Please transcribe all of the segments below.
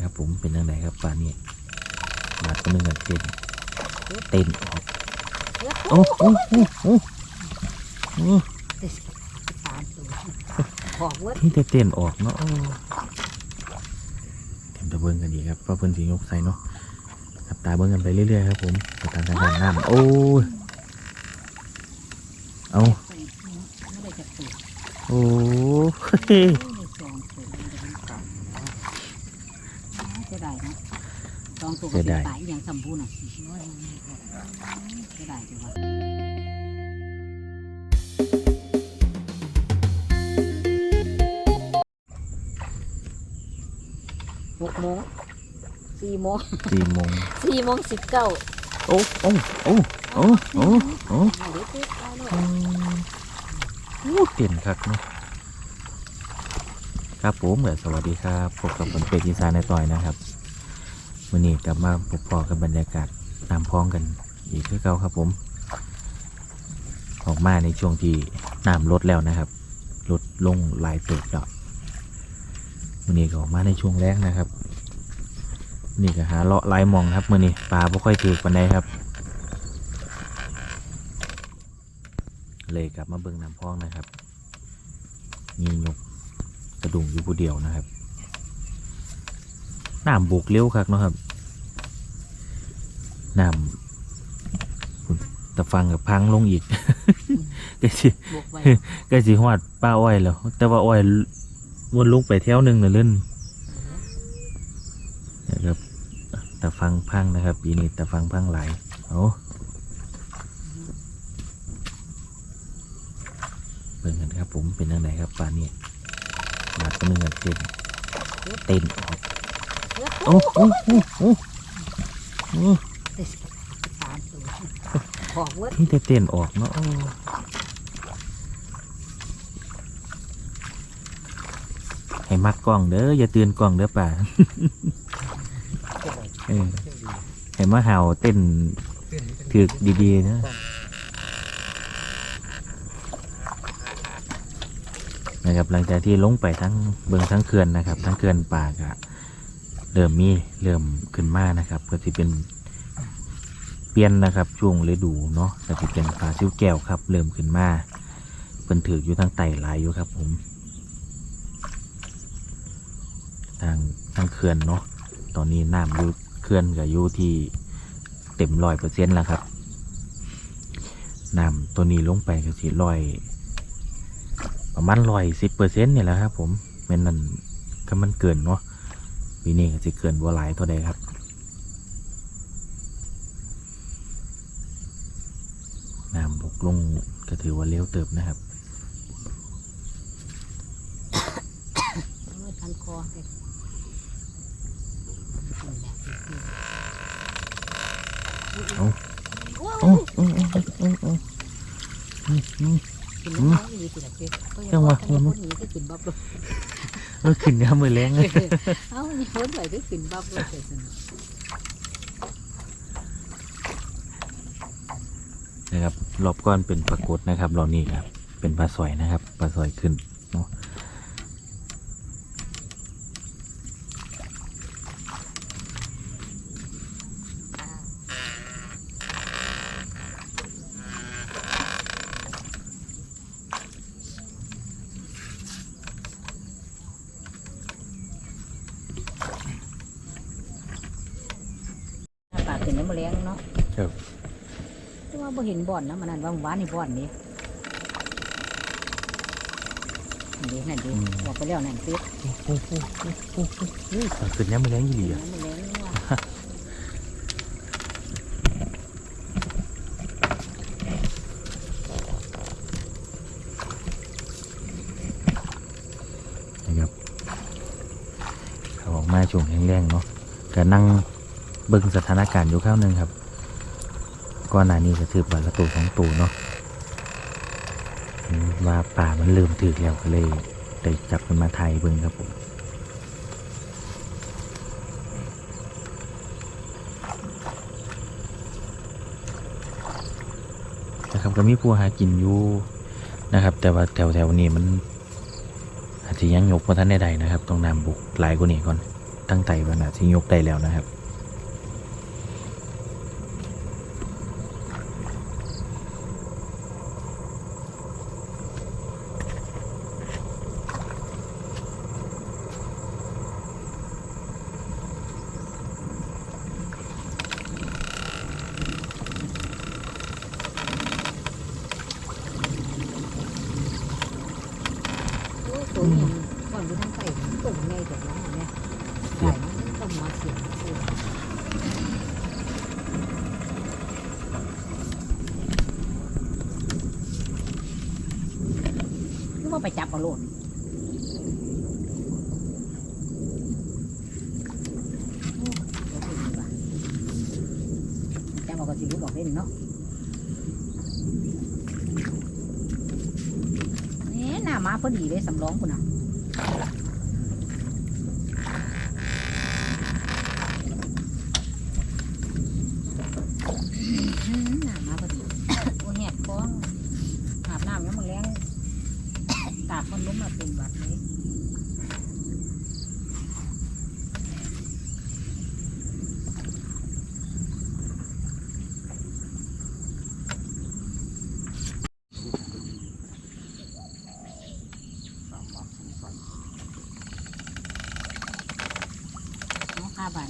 ครับผมเป็นยังไงครับป่านนี้บาดตัวหนึงกันเต้นเต้นออกโอ้โอ้โอ้โอ้โอ้สามตัวบอกว่าที่ได้เต้นออกเนาะโอ้เต็มตะเบิ้งกันดีครับเพราะเพิ่นสิยกใส่เนาะครับตาเบิ้งกันไปเรื่อยๆครับผมไปตามทางการน้ำโอ้ยเอาไม่ได้จะปลูกโอ้เฮ้ย ไม่สองตัวมันจะเป็นสองเสียดายนะ สองตัวก็เป็นตายอย่างสมบูรณ์อะเสียดายจังวะหกโมงสี่โมงสี่โมงสี่โมงสิบเก้าโอ้โอ้โอ้โอ้โอ้โอ้เดี๋ยวติดไปเลยโอ้เต้นคักเนาะครับผมเออสวัสดีครับพบกับผมเป็ดอีสานในต่อยนะครับ วันนี้กลับมาพบพอกับบรรยากาศตามพ้องกัน อีกคือเก่าครับผม ออกมาในช่วงที่น้ำลดแล้วนะครับลดลงลายเติบแล้ววันนี้ก็ออกมาในช่วงแรกนะครับนี่ก็หาเลาะลายมองครับมื่อนี้ปลาไม่ค่อยถือปันใดครับ เลยกลับมาเบิ่งน้ำพ้องนะครับ มีนกกระดุงอยู่ผู้เดียวนะครับ น้ำบุกเร็วคักเนาะครับน้ำแต่ฟังกับพังลงอีกก็สิบวกไว้ก็สิหอดป้าอ้อยแล้ว แต่ว่าอ้อยวนลงไปแถวหนึ่งน่ะเล่นนะครับแต่ฟังพังนะครับ ปีนี้แต่ฟังพังหลายเอาเบิ่งกันครับ ผมเป็นยังไงครับป่านนี้บาดตัวหนึงกันเต้นเต้นออก โอ้โอ้โอ้โอ้โอ้สามตัวบอกว่าที่เต้นออกเนาะให้มักกล้องเด้ออย่าตื่นกล้องเด้อป่าเออให้มาเห่าเต้นถือกดีๆนะนะครับหลังจากที่ลงไปทั้งเบิงทั้งเขื่อนนะครับ ทั้งเขื่อนป่ากะ เริ่มมีเริ่มขึ้นมานะครับก็จะเป็นเปลี่ยนนะครับช่วงฤดูเนาะก็จะเป็นปลาซิวแก้วครับ เริ่มขึ้นมาเป็นถืออยู่ทางไต่หลายอยู่ครับผมทางทางเขื่อนเนาะตอนนี้น้ำอยู่เขื่อนกับอยู่ที่เต็มร้อยเปอร์เซ็นต์แล้วครับน้ำตัวนี้ลงไปก็สิร้อยประมาณร้อยสิบเปอร์เซ็นต์นี่แหละครับผมแม่นนั่นก็มันเกินเนาะ ปีนี้ก็จะเกินบัวหลายเท่าใดครับน้ำบกลงก็ถือว่าเลี้ยวเติบนะครับพันคอเลยโอ้โอ้โอ้โอ้โอ้โอ้อืมอืมกินน้ำมันมีสิละเจ๊ก็ยังว่าคนนี้ก็กินบับ เลยเออขึ้นน้ำมือแรงเลยเอ้ามีคนไหนก็กินบับเลยเสร็จนะนะครับรอบก้อนเป็นปรากฏนะครับรอบนี้ครับ เป็นปลาสอยนะครับปลาสอยขึ้นเนาะ ปากเป็นน้ำมะเร็งเนาะ ครับ แต่ว่า บ่เห็นบ่อนนะมันนั่นว่าหวานนี่บ่อนนี่นี่นั่นดิบอกไปแล้วนั่นติดปลาขึ้นน้ำมือแรงยี่หลีอะน้ำมะเร็งว่านะครับเขาออกมาช่วงแรงๆเนาะก็นั่งเบิ่งสถานการณ์อยู่ข้าวหนึงครับ ก่อนหน้านี้ก็ถือปลาละตัวสองตัวเนาะว่าป่ามันเริ่มถึกแล้วก็เลยได้จับมันมาไทยเบิ่งครับผมนะครับก็มีผู้หากินอยู่นะครับ แต่ว่าแถวๆนี้มัน อาจจะยังยกมาท่านใดๆนะครับ ต้องนำบุกหลายกว่านี้ก่อน ตั้งไต่วันนะที่ยกได้แล้วนะครับ โอ้ตัวนี้ก่อนอยู่ทางใต้ตุ่มใหญ่จากน้องเนี่ยใหญ่มันก็หัวเสียงคือว่า ไปจับเอาโลดโอ้เดี๋ยวไปดูว่ะจับเอากระสิบบอกเล่นเนาะนี่หน้ามาพอดีเลยสำรองคุณอะ อืมน้ำมาพอดี โอ้แหกคล้องอาบน้ำแล้วมันแรง ตากมันล้มมาเป็นแบบนี้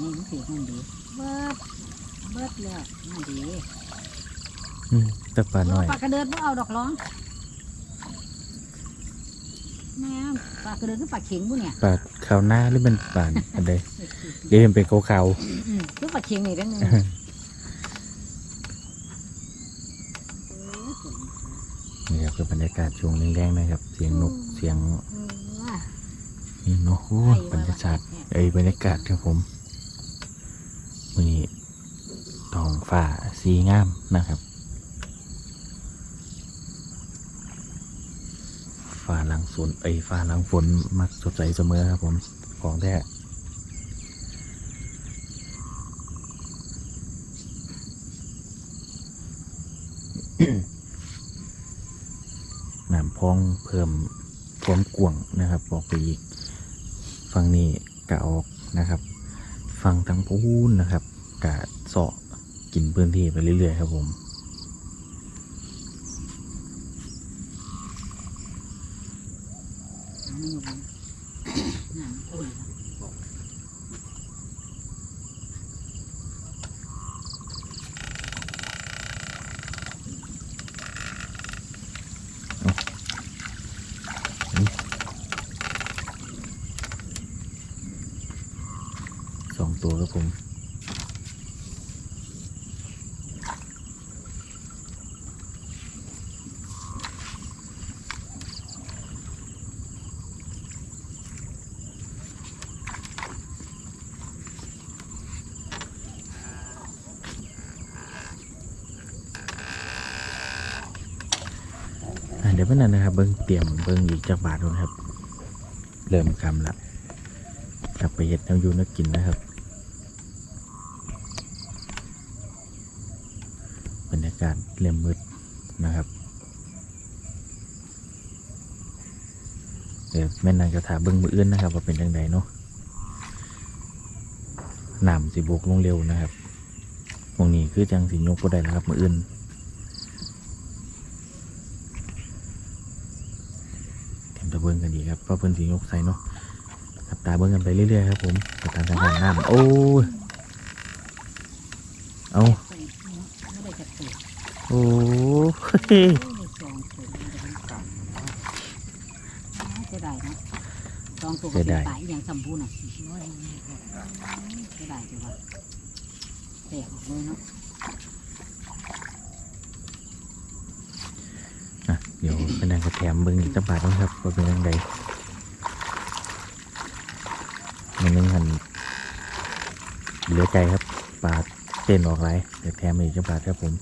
น้องข้าบาทนี่มันถือมันดีเบิดเบิดเลยมันดีอืมแตะปลาน้อย ปลากระเดิดไม่เอาดอกร้องแม่ปลากระเดิดคือปลาเข็งบุเนี่ยปลาขาวหน้าหรือเป็นปลาอะไรเดี๋ยวมันเป็นขาวอืมคือปลาเข็งนี่เด้อนึงๆ นี่ครับคือบรรยากาศช่วงแรงๆนะครับ เสียงนกเสียงนี่เนกโอ้ยบรรยากาศเอ้ยบรรยากาศครับผม วันนี้ทองฟ้าสีงามนะครับฟ้าหลังฝนเอ้ยฟ้าหลังฝนมักสดใสเสมอครับผมของแท้น้ำพองเพิ่มความกว้างนะครับ ออกไปอีก ฝั่งนี้กะออกนะครับ ฝั่งทางพูนนะครับ กะเสาะกินพื้นที่ไปเรื่อยๆครับผมสองตัวครับผม เดี๋ยวเพื่อนนนะครับ เบิ้งเตรียมเบิ้งอีกจากบาทดูนะครับ เริ่มคำละกลับไปเห็ดนวอยูนักกินนะครับบรรยากาศเริ่มมืดนะครับเดี๋ยวแม่นางจะถามเบิ้งมืออื่นนะครับ ว่าเป็นยังไงเนาะน้ำสิบกลงเร็วนะครับตรงนี้คือจังสิยกก็ได้แล้วครับมืออื่น เตรียมตะเบิ้งกันดี ครับเพราะเพิ่นสิยกใส่เนาะขับตาเบิ้งกันไปเรื่อยๆครับผมสถานการณ์น้ำโอ้ยเอาไม่ได้จะปลูกโอ้ยสองตัวจะได้นะสองตัวตายอย่างสมบูรณ์อะจะได้จะว่าแตกออกเลยเนาะ อะ เดี๋ยวเป็นนางกระแถมเบิ้งอีกจักบาทนะครับว่าเป็นยังไงมันนึงหันเหลือใจครับปาดเต้นออกไรเดี๋ยวแถมอีกจักบาทครับผม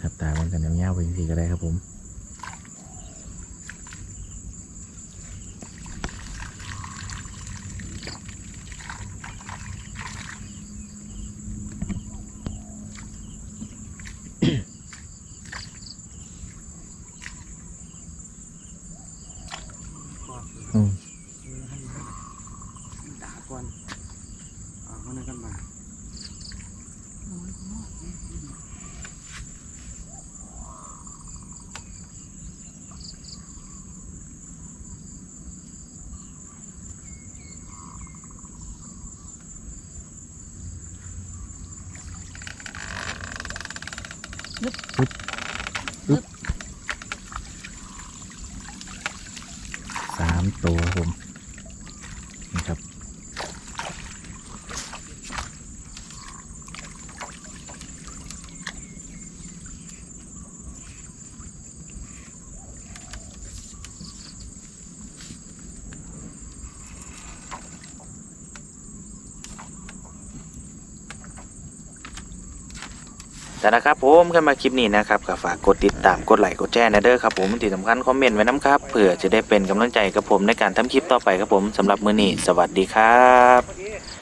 ขับตามันกันยาวๆไปจริก็ได้ครับผม สามตัวผมนี่ครับ แต่นะครับผมขึ้นมาคลิปนี้นะครับก็ฝากกดติดตามกดไลค์กดแชร์นะเด้อครับผมที่สำคัญคอมเมนต์ไว้น้ำครับเผื่อจะได้เป็นกำลังใจกับผมในการทำคลิปต่อไปครับผมสำหรับมื้อนี้สวัสดีครับ